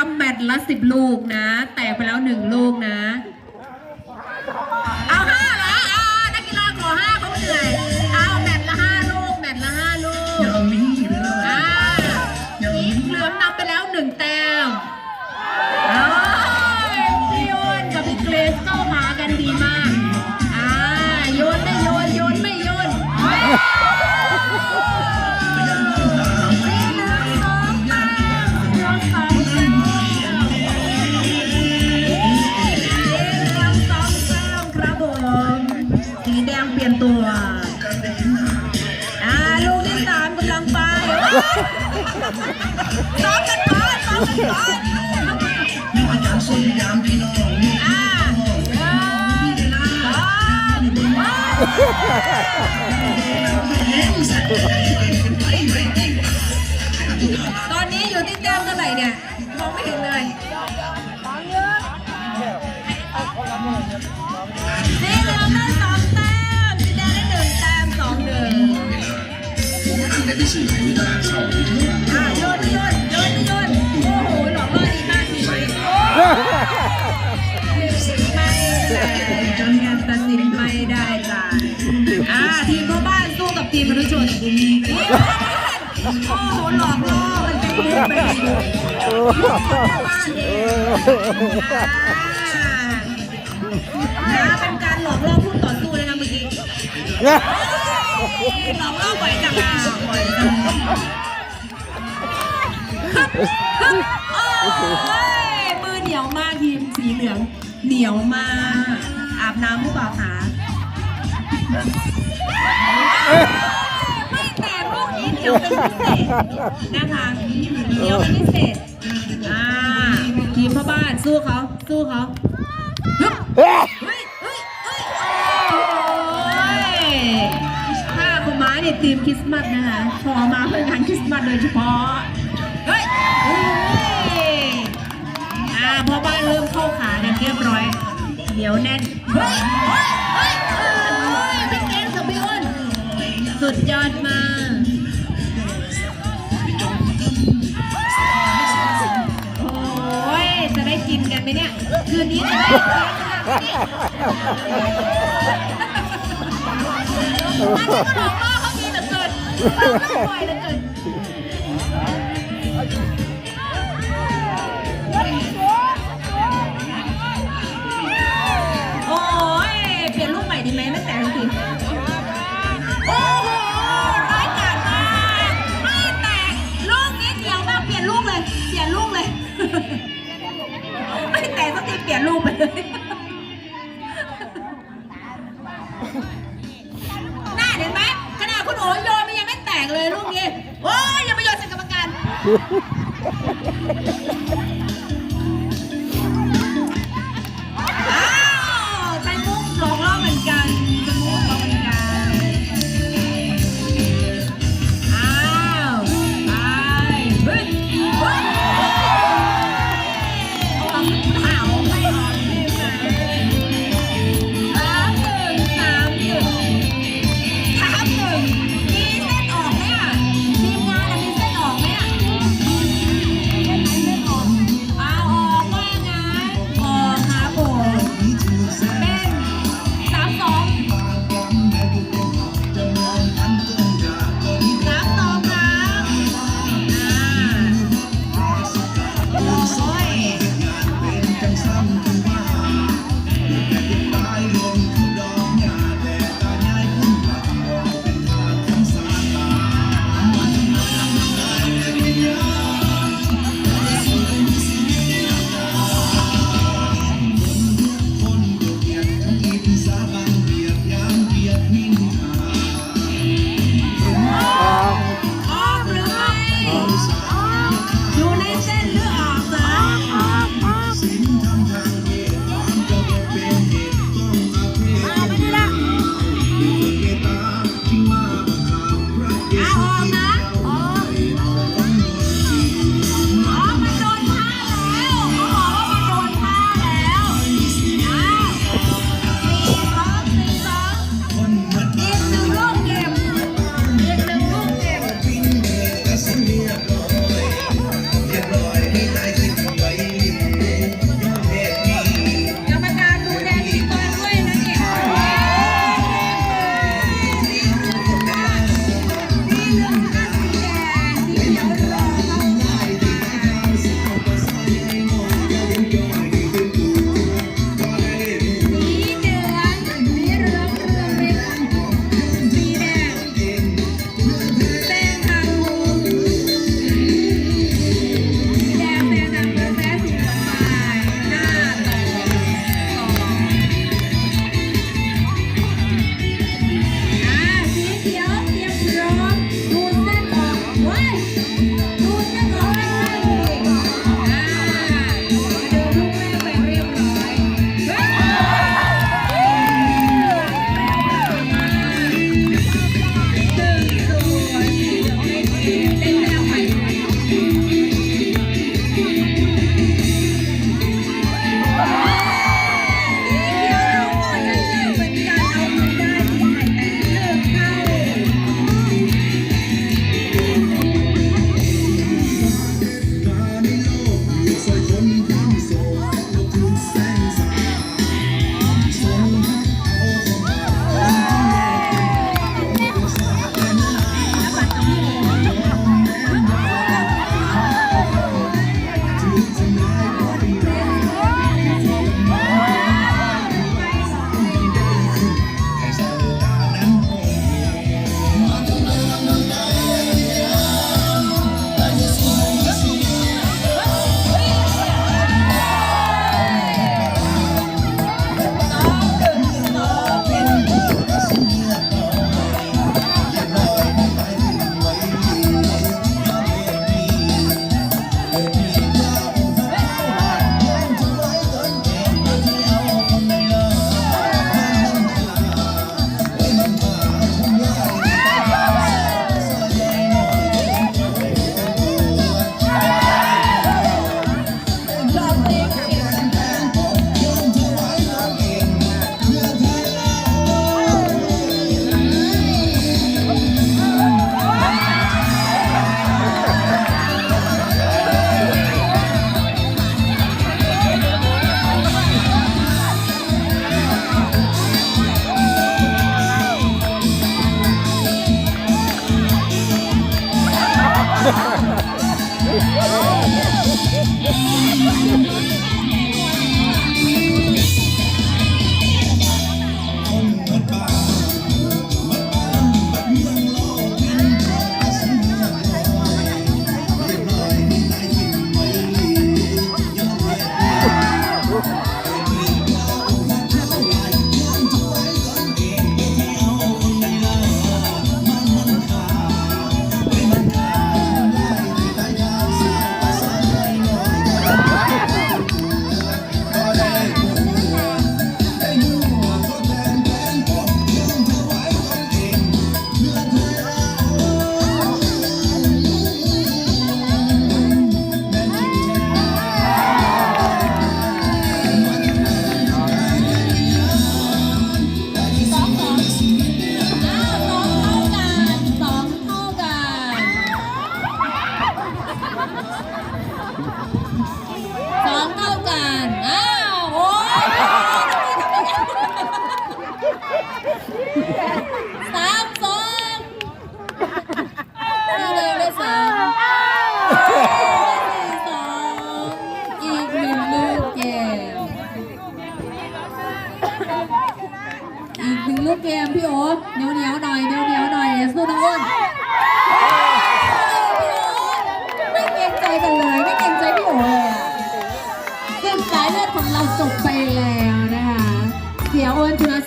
รัมแบตละสิบลูกนะ แตกไปแล้วหนึ่งลูกนะ วอ่าลูกที่สามกำลังไปซ้อมกันก่อนซ้อมกันก่อนนี่อาจารย์สยามพี่น้องนี่อ่าหนึ่งสองว้าวตอนนี้อยู่ที่แต้มเท่าไหร่เนี่ยมองไม่เห็นเลยสีเหลือง ไม่ไช่โยนโยนโยนโยนโอ้โหหลอกล่อดีมากสีไมโอ้สีไม่ได้จนงานตัดสินไม่ได้จ่าทีมพ่อบ้านสู้กับทีมมนุษย์ชนโอ้โหหลอกล่อมันเป็นมุกเป็นมพ่อบ้านเองนะเป็นการหลอกล่อผู้ต่อสู้เลยนะเมื่อกี้ ลอกล่อบ่อยจังอะบ่อยจังโอ้ยมือเหนียวมากทีมสีเหลือง เหนียวมาก อาบน้ำหรือเปล่าคะไม่แต่ลูกนี้เหนียวเป็นพิเศษนะคะเหนียวเป็นพิเศษอ่าทีมพ่อบ้านสู้เขาสู้เขา ขาวม้าเนี่ยทีมคริสต์มาสนะคะพอมาเพื่องานคริสต์มาสโดยเฉพาะเฮ้ยเฮ้ยอ่าพอบ้านเริ่มเข้าขากันเรียบร้อยเหนียวแน่น เฮ้ย เฮ้ย เฮ้ยเฮ้ยพี่เกมกับพี่อ้นสุดยอดมากโอ้ย จะได้กินกันไหมเนี่ย คืนนี้จะได้กินกันไหมเนี่ยมัน บ่อยเหลือเกินโอ้ยเปลี่ยนลูกใหม่ดีไหมไม่แตกที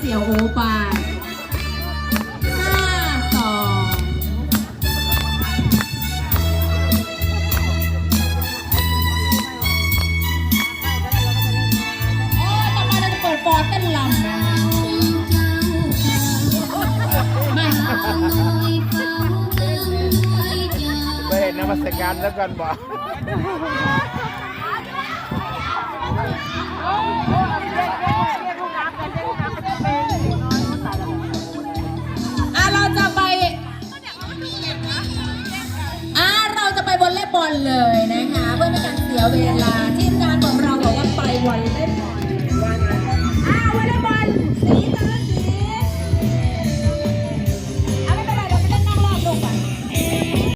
เสียวโอไปห้าสองโอ้ต่อไปเราจะเปิดฟอร์ต้นลำนะไปเห็นนมัสการแล้วกันบอกันเลยนะคะ เพื่อไม่การเสียเวลาทีมงานของเราบอกว่าไปวันเล่นบอลว่าไง